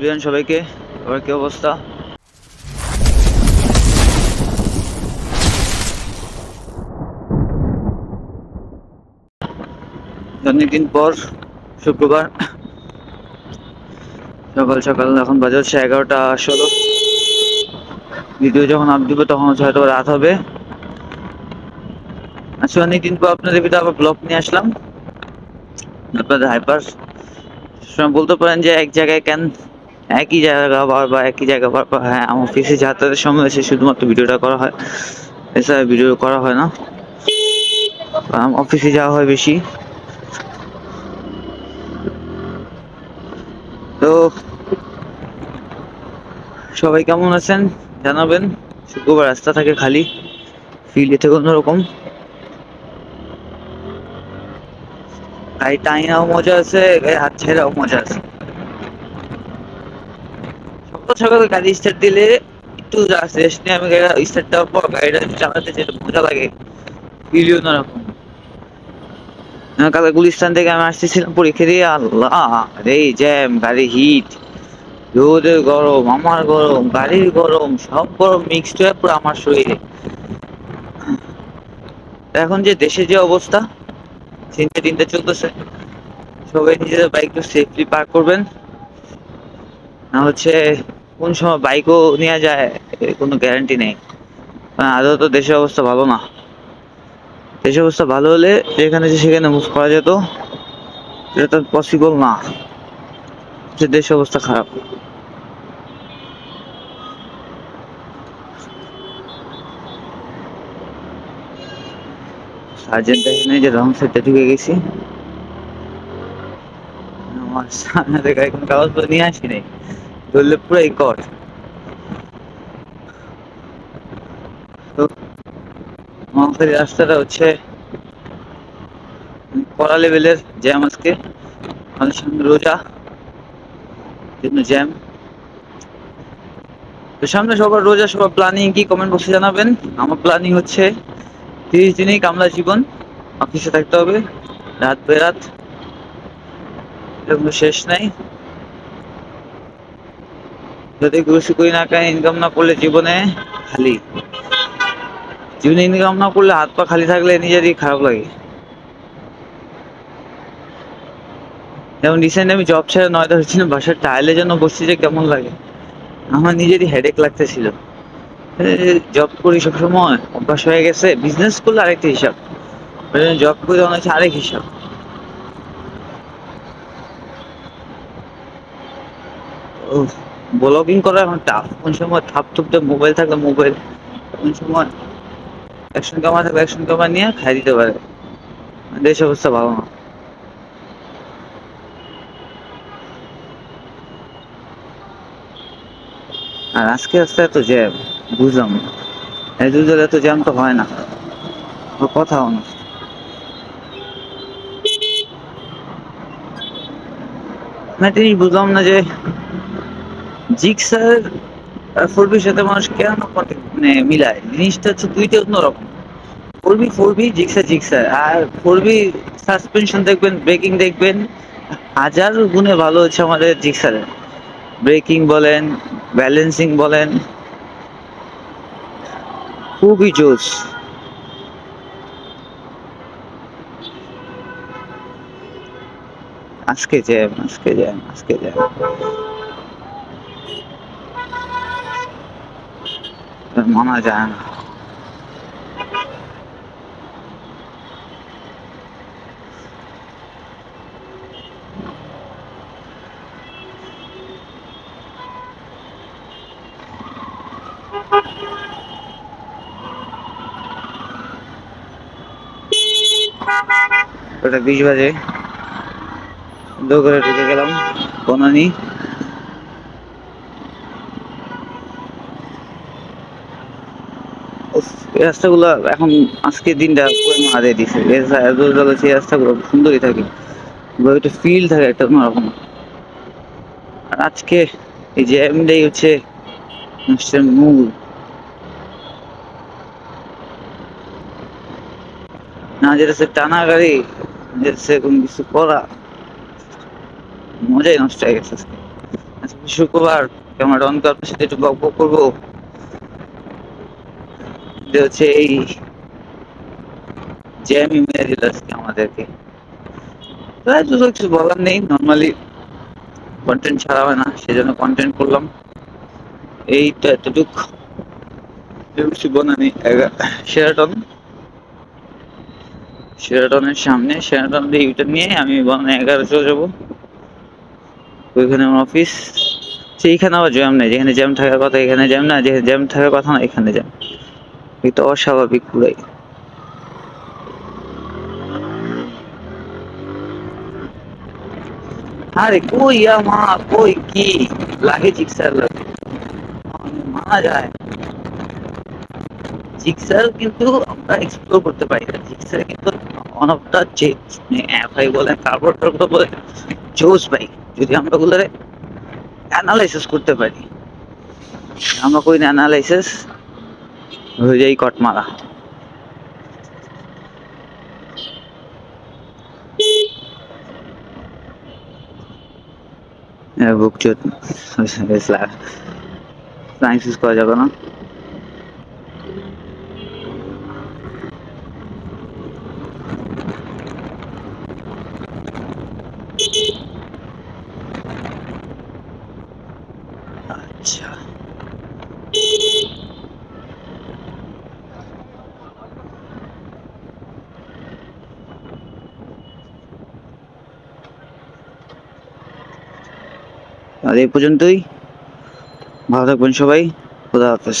বিয়ান সবাইকে। আবার কি অবস্থা? অনেকদিন পর শুক্রবার। সকাল সকাল এখন বাজে হচ্ছে এগারোটা ষোলো। ভিডিও যখন আপ দিব তখন হচ্ছে হয়তো রাত হবে। আচ্ছা অনেকদিন পর আপনাদের ভিতরে আবার ব্লগ নিয়ে আসলাম। আপনাদের হাইপার বলতে পারেন যে এক জায়গায় কেন একই জায়গা বারবার একই জায়গা বারবার হ্যাঁ আমার অফিসে যাতায়াতের সময় এসে শুধুমাত্র ভিডিওটা করা হয়। এছাড়া ভিডিও করা হয় না। অফিসে যাওয়া হয় বেশি। তো, সবাই কেমন আছেন? জানাবেন। শুক্রবার রাস্তা থাকে খালি। ফিল থেকে অন্যরকম। গাড়ি টাইনাও মজা আছে গাড়ি হাত ছেড়াও মজা আছে। সকাল গাড়ি স্টার্ট দিলে একটু রেস্ট আমি গাড়ি স্টার্ট দেওয়ার পর গাড়িটা চালাতে যেটা মজা লাগে অন্যরকম আহ, কালকে গুলিস্তান থেকে আমি আসতেছিলাম পরীক্ষা দিয়ে আল্লাহ রে জ্যাম গাড়ি হিট রোদের গরম আমার গরম গাড়ির গরম সব গরম মিক্সড হয়ে পুরো আমার শরীরে। এখন যে দেশে যে অবস্থা তিনটে তিনটে চলতেছে। সবাই নিজেদের বাইক একটু সেফলি পার্ক করবেন। না হচ্ছে কোন সময় বাইকও নেওয়া যায় কোনো গ্যারান্টি নেই। আদৌ তো দেশের অবস্থা ভালো না। দেশের অবস্থা ভালো হলে যেখানে যে সেখানে মুভ করা যেত। এটা তো পসিবল না। যে দেশের অবস্থা খারাপ। সার্জেন্ট যে রং সাইডটা ঢুকে গেছি। আমার সামনে থেকে এখন কাগজপত্র নিয়ে আসি নাই। ধরলে পুরাই কর। এই রাস্তাটা হচ্ছে কড়া লেভেলের জ্যাম আজকে। আমাদের সামনে রোজা জন্য জ্যাম। তো সামনে সবার রোজা, সবার প্ল্যানিং কি কমেন্ট বক্সে জানাবেন। আমার প্ল্যানিং হচ্ছে তিরিশ দিনেই কামলা জীবন। অফিসে থাকতে হবে। রাত বেরাত। এর কোনো শেষ নাই। যদি গুরুসি করি না কেন ইনকাম না করলে জীবনে খালি। জীবনে ইনকাম না করলে হাত পা খালি থাকলে নিজেরই খারাপ লাগে। যেমন রিসেন্ট আমি জব ছেড়ে নয়টা হচ্ছিলাম বাসার টাইলে যেন বসছি যে কেমন লাগে। আমার নিজেরই হেডেক লাগতেছিল। জব করি সবসময়, অভ্যাস হয়ে গেছে। বিজনেস করলে আরেকটা হিসাব। জব করে মনে হচ্ছে আরেক হিসাব। ব্লগিং করা এখন টাফ কোন সময় থাপ থুপতে মোবাইল থাকলে মোবাইল কোন সময় অ্যাকশন ক্যামেরা থাকলে অ্যাকশন ক্যামেরা নিয়ে খাই দিতে পারে। দেশ অবস্থা ভালো না আর আজকে আজকে এত জ্যাম বুঝলাম এই দুধের এত জ্যাম তো হয় না। ও কথাও না। না জিনিস বুঝলাম না যে জিক্সার ফোরবির সাথে মানুষ কেন মানে মিলায়? জিনিসটা হচ্ছে দুইটা অন্যরকম। Four B four B Gixxer আর ফোর বি সাসপেনশন দেখবেন ব্রেকিং দেখবেন, হাজার গুণে ভালো হচ্ছে আমাদের জিক্সারের ব্রেকিং বলেন ব্যালেন্সিং বলেন, খুবই জোস আজকে জ্যাম আজকে জ্যাম আজকে জ্যাম। মানা যায় না ওটা বিশ বাজে দোকানে ঢুকে গেলাম বনানি উফ, এই রাস্তাগুলো এখন আজকে দিনটা দিছে। সেই রাস্তাগুলো সুন্দরই থাকে। একটা ফিল থাকে একটা অন্যরকম। আর আজকে এই হচ্ছে মূল না যেটা টানা গাড়ি যেটা কোনো কিছু করা, মজাই নষ্ট হয়ে গেছে আজকে। শুক্রবার ক্যামেরা অন সাথে একটু গল্প করব। যে হচ্ছে এই জ্যামি মেরে দিল আজকে আমাদেরকে। প্রায় দুটো কিছু বলার নেই নর্মালি কন্টেন্ট ছাড়া হয় না, সেজন্য কন্টেন্ট করলাম। এই তো এতটুক। সেরাটন সেরাটনের সামনে সেরাটন দিয়ে ইউটার নিয়ে আমি বনানি এগারো চলে যাব। ওইখানে আমার অফিস সেইখানে আবার জ্যাম নেই, যেখানে জ্যাম থাকার কথা এখানে জ্যাম না, যেখানে জ্যাম থাকার কথা না, এখানে জ্যাম এটা অস্বাভাবিক পুরাই। আরে কই মা, কই কি? লাগে জিক্সার লাগে। মানা যায়। জিক্সার কিন্তু আমরা এক্সপ্লোর করতে পারি না। জিক্সার কিন্তু অন অফ দ্য ভাই বলেন, তারপর বলেন জোস ভাই। যদি আমরা ওগুলোরে অ্যানালাইসিস করতে পারি। আমরা না অ্যানালাইসিস হয়ে যাই কট মারা বুক চোট। ফ্লাইং সুইচ করা যাবে না। আচ্ছা আর এই পর্যন্তই। ভালো থাকবেন সবাই। খুদা হাফেজ।